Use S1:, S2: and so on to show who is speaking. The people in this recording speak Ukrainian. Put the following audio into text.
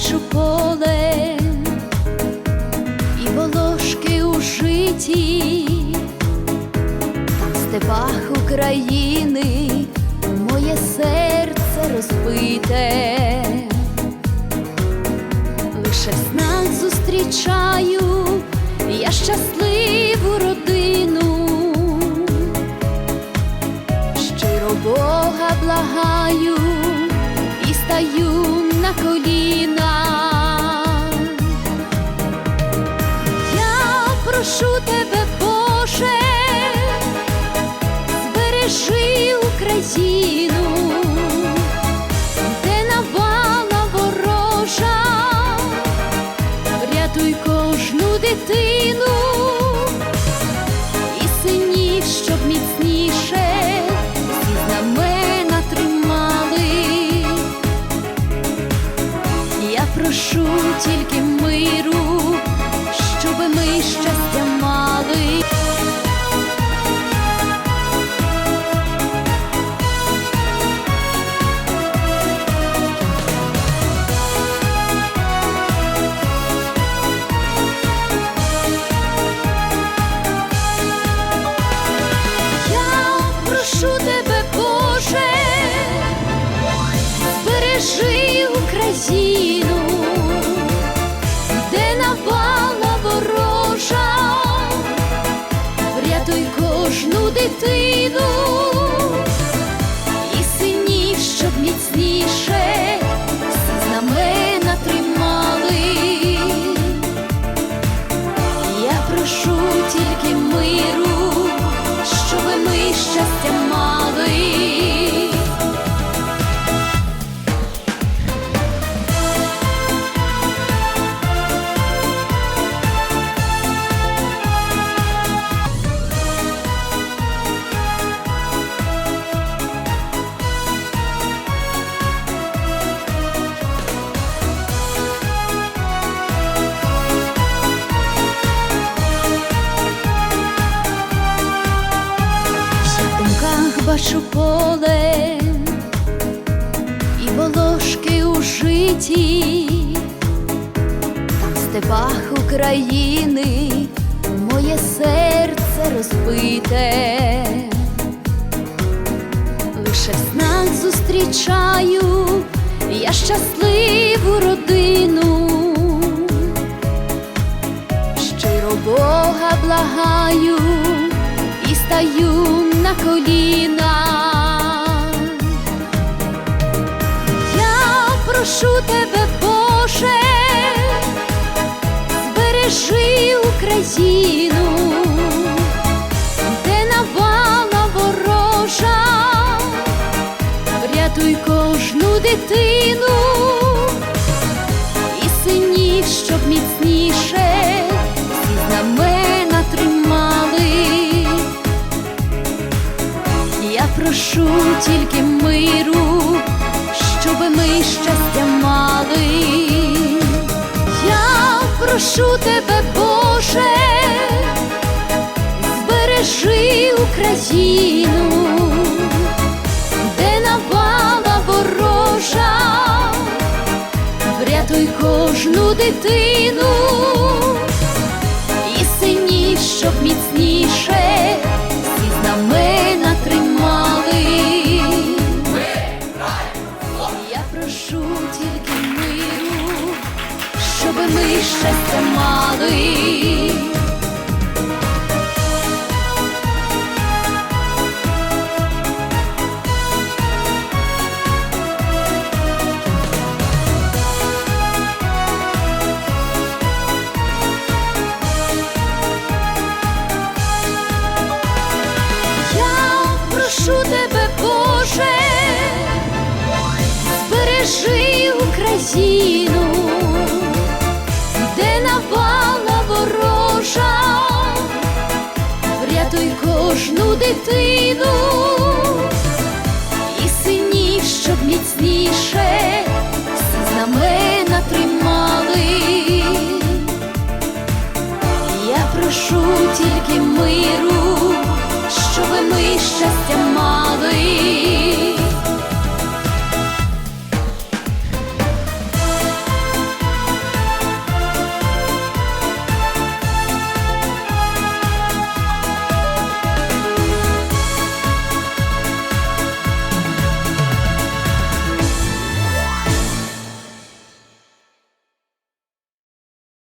S1: бачу поле і волошки у житті, в степах України моє серце розбите, лише в зустрічаю я щасливу родину, щиро Бога благаю і стаю на коліна. Миру, щоби ми щастя мали. Я прошу тебе, Боже, збережи Україну, прошу тільки миру, щоби ми щастя бачу поле і волошки у житті, там в степах України моє серце розбите, лише в снах зустрічаю я щасливу родину, щиро Бога благаю і стаю на коліна. Прошу тебе, Боже, збережи Україну, де навала ворожа, врятуй кожну дитину і синів, щоб міцніше всі знамена тримали. Я прошу тільки миру, щастя мали. Я прошу тебе, Боже, збережи Україну, де навала ворожа, врятуй кожну дитину щоби ми щастя мали. Прошу тебе, Боже, збережи Україну, дитину і синів, щоб міцніше знамена тримали. Я прошу тільки миру,